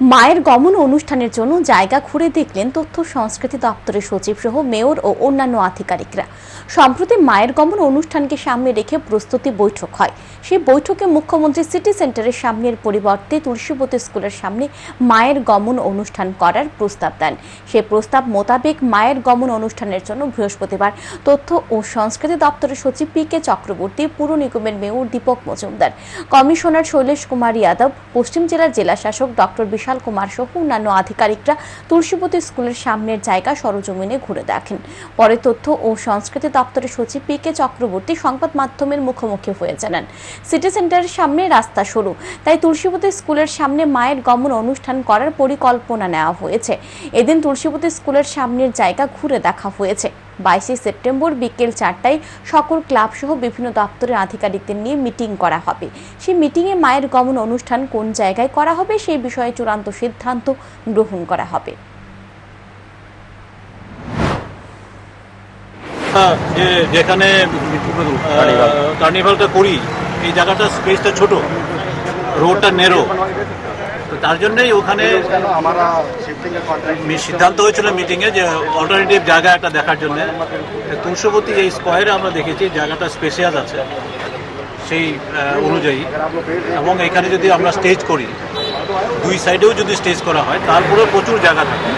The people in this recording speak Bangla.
মায়ের গমন অনুষ্ঠানের জন্য জায়গা ঘুরে দেখলেন তথ্য সংস্কৃতি দপ্তরের সচিব সহ মেয়র ও অন্যান্য আধিকারিকরা। সম্প্রতি মায়ের গমন অনুষ্ঠানকে সামনে রেখে প্রস্তুতি বৈঠক হয়। সেই বৈঠকে মুখ্যমন্ত্রী সিটি সেন্টারের সামনের পরিবর্তে তুলসীবতী স্কুলের সামনে মায়ের গমন অনুষ্ঠান করার প্রস্তাব দেন। সেই প্রস্তাব মোতাবেক মায়ের গমন অনুষ্ঠানের জন্য বৃহস্পতিবার তথ্য ও সংস্কৃতি দপ্তরের সচিব পি কে চক্রবর্তী, পুর নিগমের মেয়র দীপক মজুমদার, কমিশনার শৈলেশ কুমার যাদব, পশ্চিম জেলার জেলা শাসক ডক্টর বিশাল কুমার সহ অন্যান্য আধিকারিকরা তুলসীবতী স্কুলের সামনের জায়গা সরজমিনে ঘুরে দেখেন। পরে তথ্য ও সংস্কৃতি দপ্তরের সচিব পি কে চক্রবর্তী সংবাদ মাধ্যমের মুখোমুখি হয়ে জানান। সিটি সেন্টারের সামনে রাস্তা সরু, তাই তুলসীপতি স্কুলের সামনে মায়ের গমন অনুষ্ঠান করার পরিকল্পনা নেওয়া হয়েছে। এদিন তুলসীপতি স্কুলের সামনের জায়গা ঘুরে দেখা হয়েছে। বাইশে সেপ্টেম্বর বিকেল চারটায় সকল ক্লাব সহ বিভিন্ন দপ্তরের আধিকারিকদের নিয়ে মিটিং করা হবে। সেই মিটিংয়ে মায়ের গমন অনুষ্ঠান কোন জায়গায় করা হবে সেই বিষয়ে চূড়ান্ত সিদ্ধান্ত গ্রহণ করা হবে। যে যেখানে কার্নিভালটা করি এই জায়গাটা স্পেসটা ছোট রোডটা নেরো তার জন্যই ওখানে সিদ্ধান্ত হয়েছিল মিটিংয়ে যে অল্টারনেটিভ জায়গা একটা দেখার জন্য। তুলসবতী এই স্কোয়ারে আমরা দেখেছি, জায়গাটা স্পেশিয়াস আছে সেই অনুযায়ী। এবং এখানে যদি আমরা স্টেজ করি, দুই সাইডেও যদি স্টেজ করা হয় তারপরে প্রচুর জায়গা থাকে।